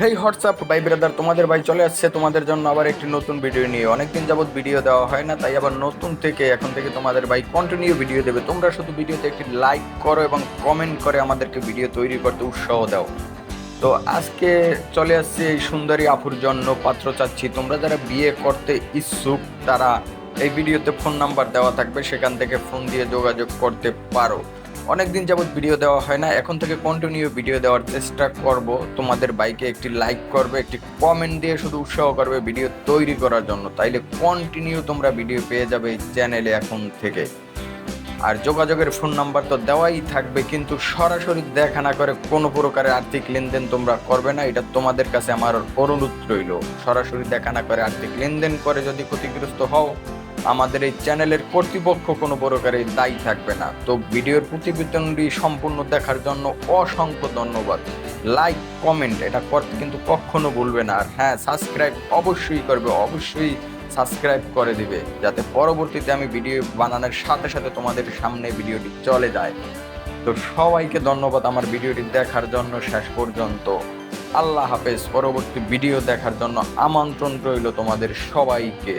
হেই WhatsApp ভাই brother তোমাদের ভাই চলে আসছে তোমাদের জন্য আবার একটি নতুন ভিডিও নিয়ে। অনেকদিন যাবত ভিডিও দেওয়া হয় না, তাই আবার নতুন থেকে এখন থেকে তোমাদের ভাই কন্টিনিউ ভিডিও দেবে। তোমরা শুধু ভিডিওতে একটি লাইক করো এবং কমেন্ট করে আমাদেরকে ভিডিও তৈরি করতে উৎসাহ দাও। তো আজকে চলে আসছে এই সুন্দরী আপুর জন্য, পাত্র চাচ্ছি। তোমরা যারা বিয়ে করতে ইচ্ছুক, তারা এই ভিডিওতে ফোন নাম্বার দেওয়া থাকবে, সেখান থেকে ফোন দিয়ে যোগাযোগ করতে পারো। অনেকদিন যাবত ভিডিও দেওয়া হয় না। এখন থেকে কন্টিনিউ ভিডিও দেওয়ার চেষ্টা করব। তোমাদের বাইকে একটি লাইক করবে, একটি কমেন্ট দিয়ে শুধু উৎসাহ করবে ভিডিও তৈরি করার জন্য। তাইলে কন্টিনিউ তোমরা ভিডিও পেয়ে যাবে এই চ্যানেলে এখন থেকে। আর যোগাযোগের ফোন নাম্বার তো দেওয়াই থাকবে, কিন্তু সরাসরি দেখা না করে কোনো প্রকারের আর্থিক লেনদেন তোমরা করবে না। এটা তোমাদের কাছে আমার অনুরোধ রইল। সরাসরি দেখা না করে আর্থিক লেনদেন করে যদি ক্ষতিগ্রস্ত হও আমাদের এই চ্যানেলের কর্তৃপক্ষ কোনো প্রকারে দায়ী থাকবে না। তো ভিডিওর প্রতিবেদনটি সম্পূর্ণ দেখার জন্য অসংখ্য ধন্যবাদ। লাইক কমেন্ট এটা করতে কিন্তু কখনো ভুলবে না। আর হ্যাঁ সাবস্ক্রাইব অবশ্যই করবে, অবশ্যই সাবস্ক্রাইব করে দিবে, যাতে পরবর্তীতে আমি ভিডিও বানানোর সাথে সাথে তোমাদের সামনে ভিডিওটি চলে যায়। তো সবাইকে ধন্যবাদ আমার ভিডিওটি দেখার জন্য শেষ পর্যন্ত। আল্লাহ হাফেজ, পরবর্তী ভিডিও দেখার জন্য আমন্ত্রণ রইল তোমাদের সবাইকে।